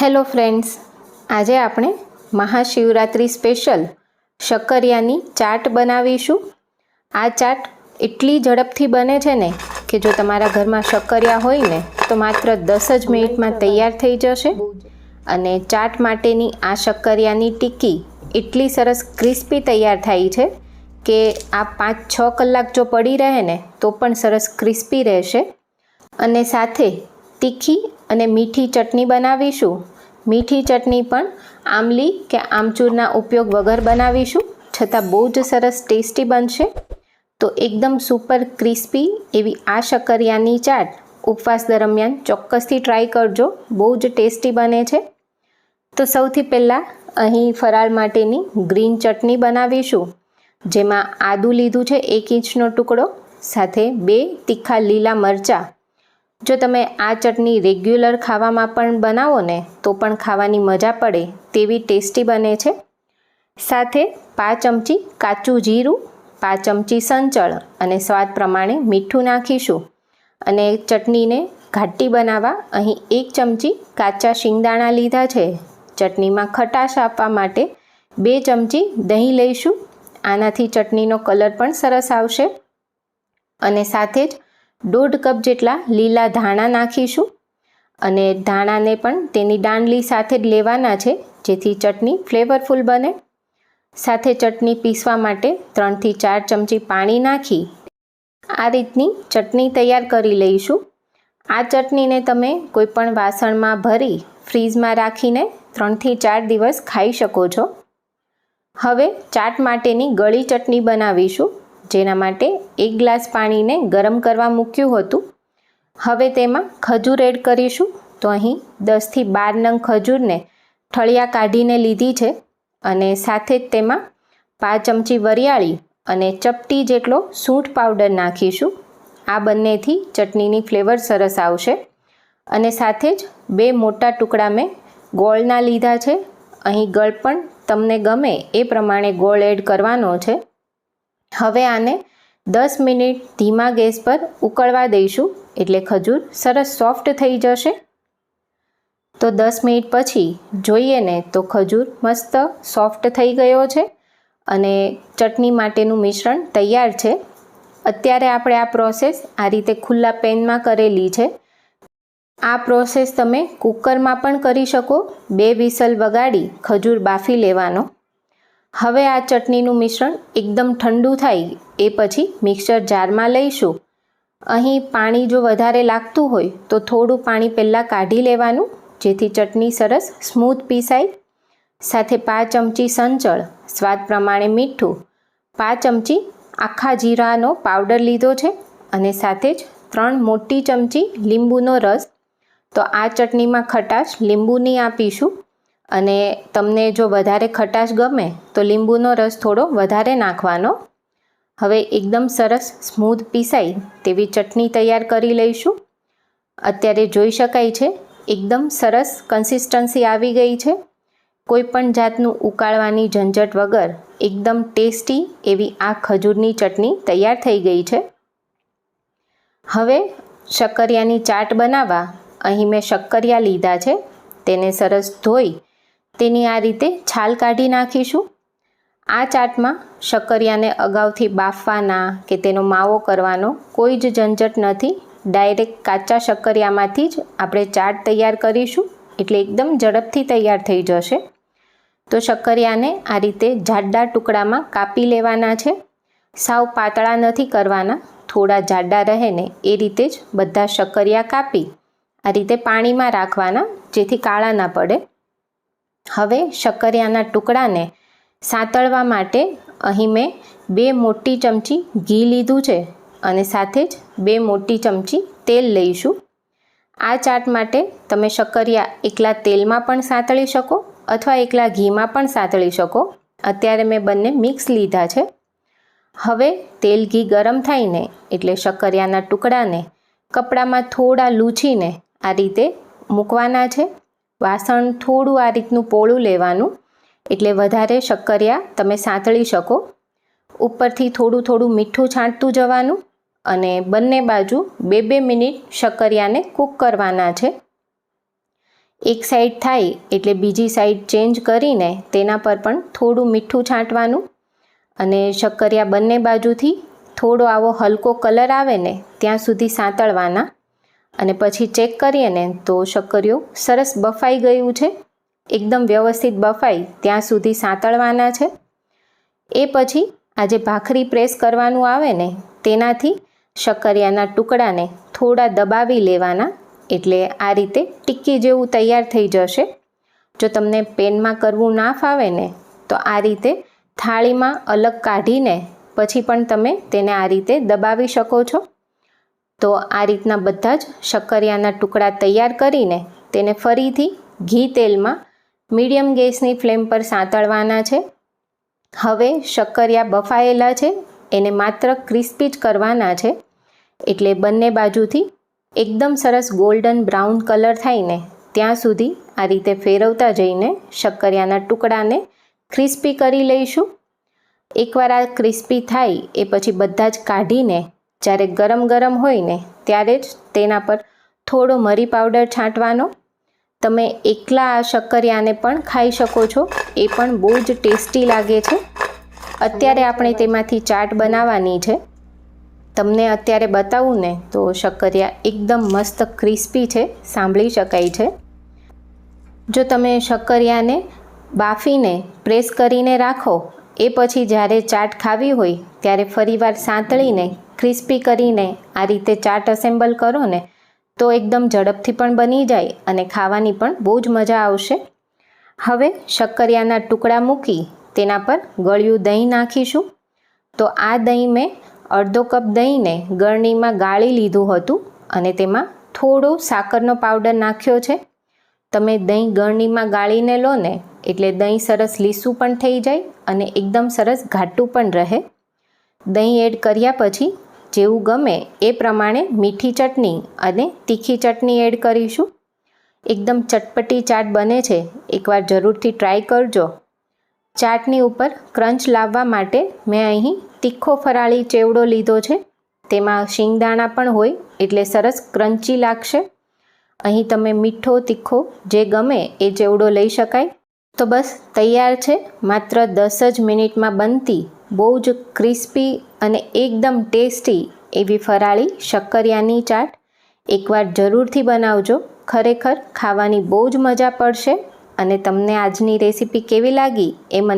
Hello friends, આજે આપણે Mahashivratri special શક્કરિયાની chaat બનાવીશું. આ ચાટ એટલી ઝડપથી બને છે ને કે જો તમારા ઘરમાં શક્કરિયા હોય ને, તો માત્ર દસ જ મિનિટમાં તૈયાર થઈ જશે. અને ચાટ માટેની આ શક્કરિયાની ટીકી એટલી સરસ ક્રિસ્પી તૈયાર થાય છે કે આ પાંચ છ કલાક જો પડી રહે ને, તો પણ સરસ ક્રિસ્પી રહેશે. અને સાથે તીખી અને મીઠી ચટણી બનાવીશું. મીઠી ચટણી પણ આમલી કે આમચૂરના ઉપયોગ વગર બનાવીશું, છતાં બહુ જ સરસ ટેસ્ટી બનશે. તો એકદમ સુપર ક્રિસ્પી એવી આ શક્કરિયાની ચાટ ઉપવાસ દરમિયાન ચોક્કસથી ટ્રાય કરજો, બહુ જ ટેસ્ટી બને છે. તો સૌથી પહેલાં અહીં ફરાળ માટેની ગ્રીન ચટણી બનાવીશું, જેમાં આદું લીધું છે એક ઇંચનો ટુકડો, સાથે બે તીખા લીલા મરચાં જો તમે આ ચટણી રેગ્યુલર ખાવામાં પણ બનાવો ને, તો પણ ખાવાની મજા પડે તેવી ટેસ્ટી બને છે. સાથે પાંચ ચમચી કાચું જીરું, પાંચ ચમચી સંચળ અને સ્વાદ પ્રમાણે મીઠું નાખીશું. અને ચટણીને ઘાટી બનાવવા અહીં એક ચમચી કાચા શિંગદાણા લીધા છે. ચટણીમાં ખટાશ આપવા માટે બે ચમચી દહીં લઈશું. આનાથી ચટણીનો કલર પણ સરસ આવશે. અને સાથે જ દોઢ કપ જેટલા લીલા ધાણા નાખીશું અને ધાણાને પણ તેની દાંડલી સાથે જ લેવાના છે, જેથી ચટણી ફ્લેવરફુલ બને. સાથે ચટણી પીસવા માટે ત્રણથી ચાર ચમચી પાણી નાખી આ રીતની ચટણી તૈયાર કરી લઈશું. આ ચટણીને તમે કોઈપણ વાસણમાં ભરી ફ્રીઝમાં રાખીને ત્રણથી ચાર દિવસ ખાઈ શકો છો. હવે ચાટ માટેની ગળી ચટણી બનાવીશું. જેના માટે એક ગ્લાસ પાણીને ગરમ કરવા મૂક્યું હતું. હવે તેમાં ખજૂર એડ કરીશું. તો અહીં દસથી બાર નંગ ખજૂરને ઠળિયા કાઢીને લીધી છે અને સાથે જ તેમાં પાંચ ચમચી વરિયાળી અને ચપટી જેટલો સૂંઠ પાવડર નાખીશું. આ બંનેથી ચટણીની ફ્લેવર સરસ આવશે. અને સાથે જ બે મોટા ટુકડા મેં ગોળના લીધા છે. અહીં ગળ પણ તમને ગમે એ પ્રમાણે ગોળ એડ કરવાનો છે. હવે આને દસ મિનિટ ધીમા ગેસ પર ઉકળવા દઈશું. એટલે ખજૂર સરસ સોફ્ટ થઈ જશે. તો દસ મિનિટ પછી જોઈએ ને તો ખજૂર મસ્ત સોફ્ટ થઈ ગયો છે. અને ચટણી માટેનું મિશ્રણ તૈયાર છે. અત્યારે આપણે આ પ્રોસેસ આ રીતે ખુલ્લા પેનમાં કરેલી છે. આ પ્રોસેસ તમે કુકરમાં પણ કરી શકો. બે વિસલ વગાડી ખજૂર બાફી લેવાનો. હવે આ ચટણીનું મિશ્રણ એકદમ ઠંડુ થાય એ પછી મિક્સર જારમાં લઈશું. અહીં પાણી જો વધારે લાગતું હોય તો થોડું પાણી પહેલાં કાઢી લેવાનું, જેથી ચટણી સરસ સ્મૂથ પીસાય. સાથે પાંચ ચમચી સંચળ, સ્વાદ પ્રમાણે મીઠું. પાંચ ચમચી આખા જીરાનો પાવડર લીધો છે અને સાથે જ ત્રણ મોટી ચમચી લીંબુનો રસ. તો આ ચટણીમાં ખટાશ લીંબુની આપીશું. અને તમને જો વધારે ખટાશ ગમે, તો લીંબુનો રસ થોડો વધારે નાખવાનો. હવે એકદમ સરસ સ્મૂધ પીસાય તેવી ચટણી તૈયાર કરી લઈશું. અત્યારે જોઈ શકાય છે, એકદમ સરસ કન્સિસ્ટન્સી આવી ગઈ છે. કોઈપણ જાતનું ઉકાળવાની ઝંઝટ વગર એકદમ ટેસ્ટી એવી આ ખજૂરની ચટણી તૈયાર થઈ ગઈ છે. હવે શક્કરિયાની ચાટ બનાવવા, અહીં મેં શક્કરિયા લીધા છે. તેને સરસ ધોઈ તેની આ રીતે છાલ કાઢી નાખીશું. આ ચાટમાં શક્કરિયાને અગાઉથી બાફવાના કે તેનો માવો કરવાનો કોઈ જ ઝંઝટ નથી. ડાયરેક્ટ કાચા શક્કરિયામાંથી જ આપણે ચાટ તૈયાર કરીશું. એટલે એકદમ ઝડપથી તૈયાર થઈ જશે. તો શક્કરિયાને આ રીતે જાડા ટુકડામાં કાપી લેવાના છે. સાવ પાતળા નથી કરવાના. થોડા જાડા રહે ને એ રીતે જ બધા શક્કરિયા કાપી આ રીતે પાણીમાં રાખવાના જેથી કાળા ના પડે. હવે શક્કરિયાના ટુકડાને સાંતળવા માટે અહીં મેં બે મોટી ચમચી ઘી લીધું છે અને સાથે જ બે મોટી ચમચી તેલ લઈશું. આ ચાટ માટે તમે શક્કરિયા એકલા તેલમાં પણ સાંતળી શકો અથવા એકલા ઘીમાં પણ સાંતળી શકો. અત્યારે મેં બંને મિક્સ લીધા છે. હવે તેલ ઘી ગરમ થઈને એટલે શક્કરિયાના ટુકડાને કપડામાં થોડા લૂછીને આ રીતે મૂકવાના છે. વાસણ થોડું આ રીતનું પોળું લેવાનું. એટલે વધારે શક્કરિયા તમે સાંતળી શકો. ઉપરથી થોડું થોડું મીઠું છાંટતું જવાનું અને બંને બાજુ બે બે મિનિટ શક્કરિયાને કૂક કરવાના છે. એક સાઈડ થાય એટલે બીજી સાઈડ ચેન્જ કરીને તેના પર પણ થોડું મીઠું છાંટવાનું અને શક્કરિયા બંને બાજુથી થોડો આવો હલકો કલર આવે ને ત્યાં સુધી સાંતળવાના. અને પછી ચેક કરીએ ને તો શક્કરિયો સરસ બફાઈ ગયું છે. એકદમ વ્યવસ્થિત બફાઈ ત્યાં સુધી સાંતળવાના છે. એ પછી આજે ભાખરી પ્રેસ કરવાનું આવે ને તેનાથી શક્કરિયાના ટુકડાને થોડા દબાવી લેવાના એટલે આ રીતે ટિક્કી જેવું તૈયાર થઈ જશે. જો તમને પેનમાં કરવું ના ફાવે ને તો આ રીતે થાળીમાં અલગ કાઢીને પછી પણ તમે તેને આ રીતે દબાવી શકો છો. તો આ રીતના બધા જ શક્કરિયાના ટુકડા તૈયાર કરીને તેને ફરીથી ઘી તેલમાં મીડિયમ ગેસની ફ્લેમ પર સાંતળવાના છે. હવે શક્કરિયા બફાયેલા છે, એને માત્ર ક્રિસ્પી જ કરવાના છે. એટલે બંને બાજુથી એકદમ સરસ ગોલ્ડન બ્રાઉન કલર થાય ત્યાં સુધી આ રીતે ફેરવતા જઈને શક્કરિયાના ટુકડાને ક્રિસ્પી કરી લઈશું. એકવાર આ ક્રિસ્પી થાય એ પછી બધા જ કાઢીને જ્યારે ગરમ ગરમ હોય ને ત્યારે જ તેના પર થોડો મરી પાવડર છાંટવાનો. તમે એકલા આ શક્કરિયાને પણ ખાઈ શકો છો, એ પણ બહુ જ ટેસ્ટી લાગે છે. અત્યારે આપણે તેમાંથી ચાટ બનાવવાની છે. તમને અત્યારે બતાવું ને તો શક્કરિયા એકદમ મસ્ત ક્રિસ્પી છે, સાંભળી શકાય છે. જો તમે શક્કરિયાને બાફીને પ્રેસ કરીને રાખો, એ પછી જ્યારે ચાટ ખાવી હોય, ત્યારે ફરીવાર સાંતળીને ક્રિસ્પી કરીને આ રીતે ચાટ અસેમ્બલ કરો ને તો એકદમ ઝડપથી પણ બની જાય અને ખાવાની પણ બહુ જ મજા આવશે. હવે શક્કરિયાના ટુકડા મૂકી તેના પર ગળ્યું દહીં નાખીશું. તો આ દહીં મેં અડધો કપ દહીંને ગળણીમાં ગાળી લીધું હતું અને તેમાં થોડો સાકરનો પાવડર નાખ્યો છે. તમે દહીં ગળણીમાં ગાળીને લો ને એટલે દહીં સરસ લીસું પણ થઈ જાય અને એકદમ સરસ ઘાટું પણ રહે. દહીં એડ કર્યા પછી જેવું ગમે એ પ્રમાણે મીઠી ચટણી અને તીખી ચટણી એડ કરીશું. એકદમ ચટપટી ચાટ બને છે. એકવાર જરૂરથી ટ્રાય કરજો. ચાટની ઉપર ક્રંચ લાવવા માટે મેં અહીં તીખો ફરાળી ચેવડો લીધો છે. તેમાં શિંગદાણા પણ હોય એટલે સરસ ક્રંચી લાગશે. અહીં તમે મીઠો, તીખો જે ગમે એ ચેવડો લઈ શકાય. તો બસ તૈયાર છે. માત્ર દસ જ મિનિટમાં બનતી બહુ જ ક્રિસ્પી અને એકદમ ટેસ્ટી એવી ફરાળી શક્કરિયાની ચાટ એકવાર જરૂરથી બનાવજો. ખરેખર ખાવાની બહુ જ મજા પડશે અને તમને આજની રેસીપી કેવી લાગી એ મને